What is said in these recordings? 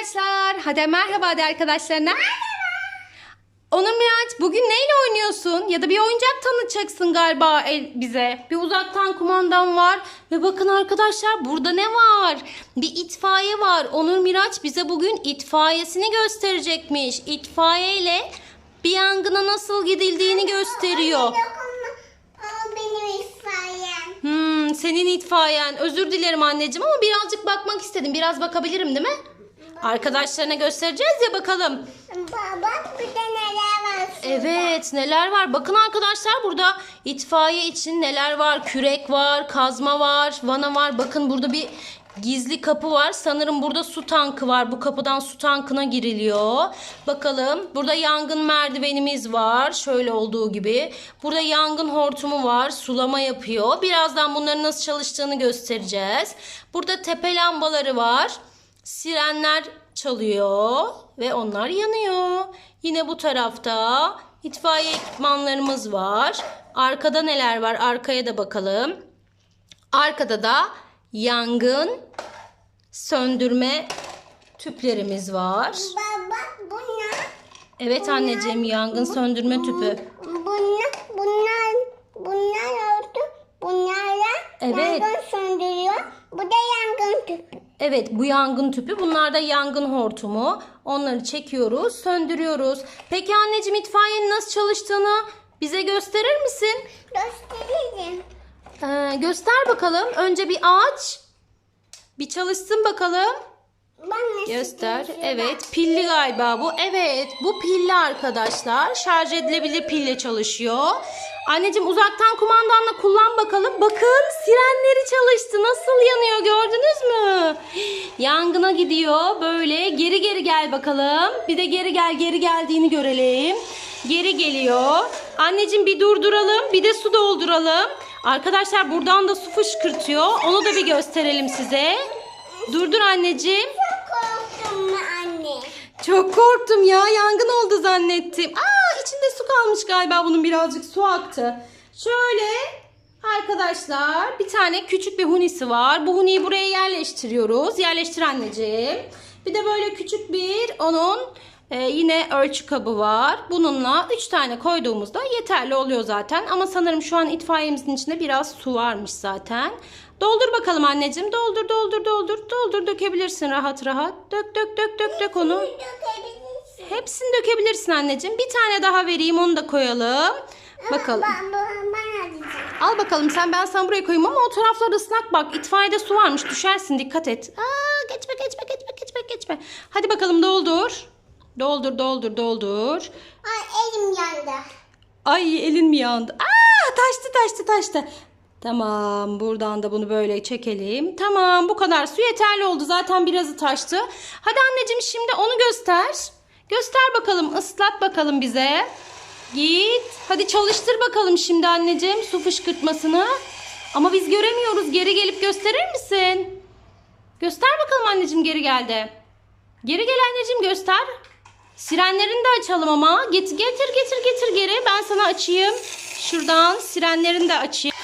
arkadaşlar. Hadi merhaba de arkadaşlarına. Onur Miraç bugün neyle oynuyorsun? Ya da bir oyuncak tanıtacaksın galiba el- bize. Bir uzaktan kumandan var. Ve bakın arkadaşlar burada ne var? Bir itfaiye var. Onur Miraç bize bugün itfaiyesini gösterecekmiş. İtfaiye ile bir yangına nasıl gidildiğini gösteriyor. Hmm, senin itfaiyen. Özür dilerim anneciğim ama birazcık bakmak istedim. Biraz bakabilirim değil mi? Arkadaşlarına göstereceğiz ya bakalım. Baba bir de neler var? Evet neler var? Bakın arkadaşlar burada itfaiye için neler var? Kürek var, kazma var, vana var. Bakın burada bir gizli kapı var. Sanırım burada su tankı var. Bu kapıdan su tankına giriliyor. Bakalım burada yangın merdivenimiz var. Şöyle olduğu gibi. Burada yangın hortumu var. Sulama yapıyor. Birazdan bunların nasıl çalıştığını göstereceğiz. Burada tepe lambaları var. Sirenler çalıyor ve onlar yanıyor. Yine bu tarafta itfaiye ekipmanlarımız var. Arkada neler var? Arkaya da bakalım. Arkada da yangın söndürme tüplerimiz var. Baba bunlar, Evet anneciğim yangın söndürme tüpü. bunlar, bunlar, bunlar oldu. Bunlarla Evet. yangın söndürüyor. Bu da yangın tüpü. Evet bu yangın tüpü. Bunlar da yangın hortumu. Onları çekiyoruz, söndürüyoruz. Peki anneciğim itfaiyenin nasıl çalıştığını bize gösterir misin? Göstereyim. Ee, göster bakalım. Önce bir aç. Bir çalışsın bakalım. Göster. Evet, pilli galiba bu. Evet, bu pilli arkadaşlar. Şarj edilebilir pille çalışıyor. Anneciğim uzaktan kumandanla kullan bakalım. Bakın sirenleri çalıştı. Nasıl yanıyor gördünüz mü? Yangına gidiyor. Böyle geri geri gel bakalım. Bir de geri gel geri geldiğini görelim. Geri geliyor. Anneciğim bir durduralım. Bir de su dolduralım. Arkadaşlar buradan da su fışkırtıyor. Onu da bir gösterelim size. Durdur anneciğim. Mu anne? Çok korktum ya. Yangın oldu zannettim. Aa içinde su kalmış galiba bunun birazcık su aktı. Şöyle arkadaşlar bir tane küçük bir hunisi var. Bu huniyi buraya yerleştiriyoruz. Yerleştir anneciğim. Bir de böyle küçük bir onun e, yine ölçü kabı var. Bununla 3 tane koyduğumuzda yeterli oluyor zaten. Ama sanırım şu an itfaiyemizin içinde biraz su varmış zaten. Doldur bakalım anneciğim. Doldur doldur doldur. Doldur dökebilirsin rahat rahat. Dök dök dök dök dök onu. Hepsini dökebilirsin anneciğim. Bir tane daha vereyim onu da koyalım. Bakalım. Ben, ben, ben alacağım. Al bakalım sen ben sana buraya koyayım ama o taraflar ıslak bak. İtfaiyede su varmış düşersin dikkat et. Aa, geçme geçme geçme geçme geçme. Hadi bakalım doldur. Doldur doldur doldur. Ay elim yandı. Ay elin mi yandı? Aa taştı taştı taştı. Tamam buradan da bunu böyle çekelim. Tamam bu kadar su yeterli oldu. Zaten birazı taştı. Hadi anneciğim şimdi onu göster. Göster bakalım ıslat bakalım bize. Git. Hadi çalıştır bakalım şimdi anneciğim su fışkırtmasını. Ama biz göremiyoruz. Geri gelip gösterir misin? Göster bakalım anneciğim geri geldi. Geri gel anneciğim göster. Sirenlerini de açalım ama. Getir getir getir getir geri. Ben sana açayım. Şuradan sirenlerini de açayım.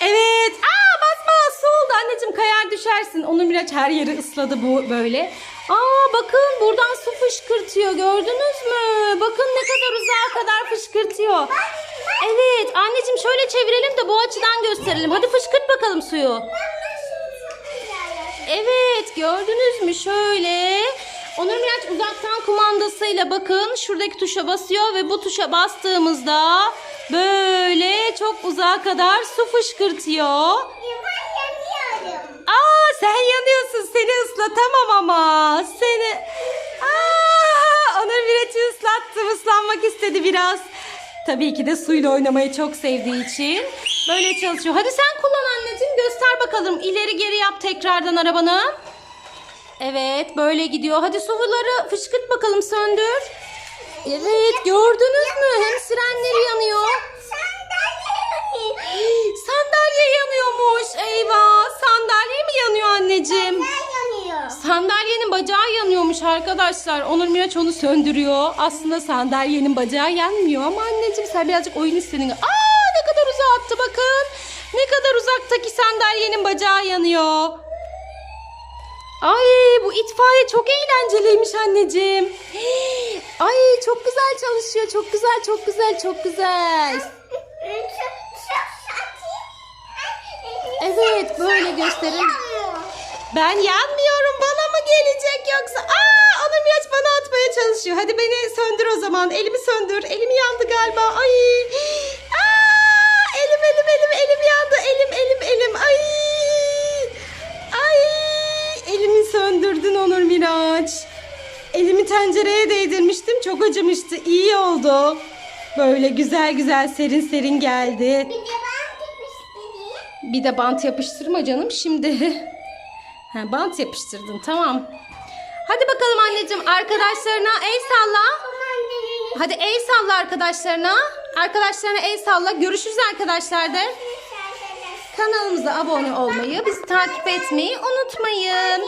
Evet. Aa basma su oldu anneciğim kayar düşersin. Onur Miraç her yeri ısladı bu böyle. Aa bakın buradan su fışkırtıyor gördünüz mü? Bakın ne kadar uzağa kadar fışkırtıyor. Evet anneciğim şöyle çevirelim de bu açıdan gösterelim. Hadi fışkırt bakalım suyu. Evet gördünüz mü şöyle. Onur Miraç uzaktan kumandasıyla bakın şuradaki tuşa basıyor ve bu tuşa bastığımızda böyle çok uzağa kadar su fışkırtıyor. Aa sen yanıyorsun seni ıslatamam ama seni. Aa Onur Miraç'ı ıslattım ıslanmak istedi biraz. Tabii ki de suyla oynamayı çok sevdiği için böyle çalışıyor. Hadi sen kullan anneciğim göster bakalım ileri geri yap tekrardan arabanı. Evet böyle gidiyor. Hadi suları fışkırt bakalım söndür. Evet gördünüz mü? Hem sirenleri yanıyor. Sandalye yanıyormuş. Eyvah. Sandalye mi yanıyor anneciğim? Sandalyenin bacağı yanıyormuş arkadaşlar. Onur Miraç onu söndürüyor. Aslında sandalyenin bacağı yanmıyor ama anneciğim sen birazcık oyun istedin. Aa ne kadar uzağa attı bakın. Ne kadar uzaktaki sandalyenin bacağı yanıyor. Ay bu itfaiye çok eğlenceliymiş anneciğim. Ay çok güzel çalışıyor. Çok güzel, çok güzel, çok güzel. Evet, böyle gösterin. Ben yanmıyorum. Bana mı gelecek yoksa? Aa, Onur Miraç bana atmaya çalışıyor. Hadi beni söndür o zaman. Elimi söndür. Elim yandı galiba. Ay. Tencereye değdirmiştim. Çok acımıştı. İyi oldu. Böyle güzel güzel serin serin geldi. Bir de ben gitmiştim. Bir de bant yapıştırma canım şimdi. Ha, bant yapıştırdın tamam. Hadi bakalım anneciğim arkadaşlarına el salla. Hadi el salla arkadaşlarına. Arkadaşlarına el salla. Görüşürüz arkadaşlar de. Kanalımıza abone olmayı, bizi takip etmeyi unutmayın.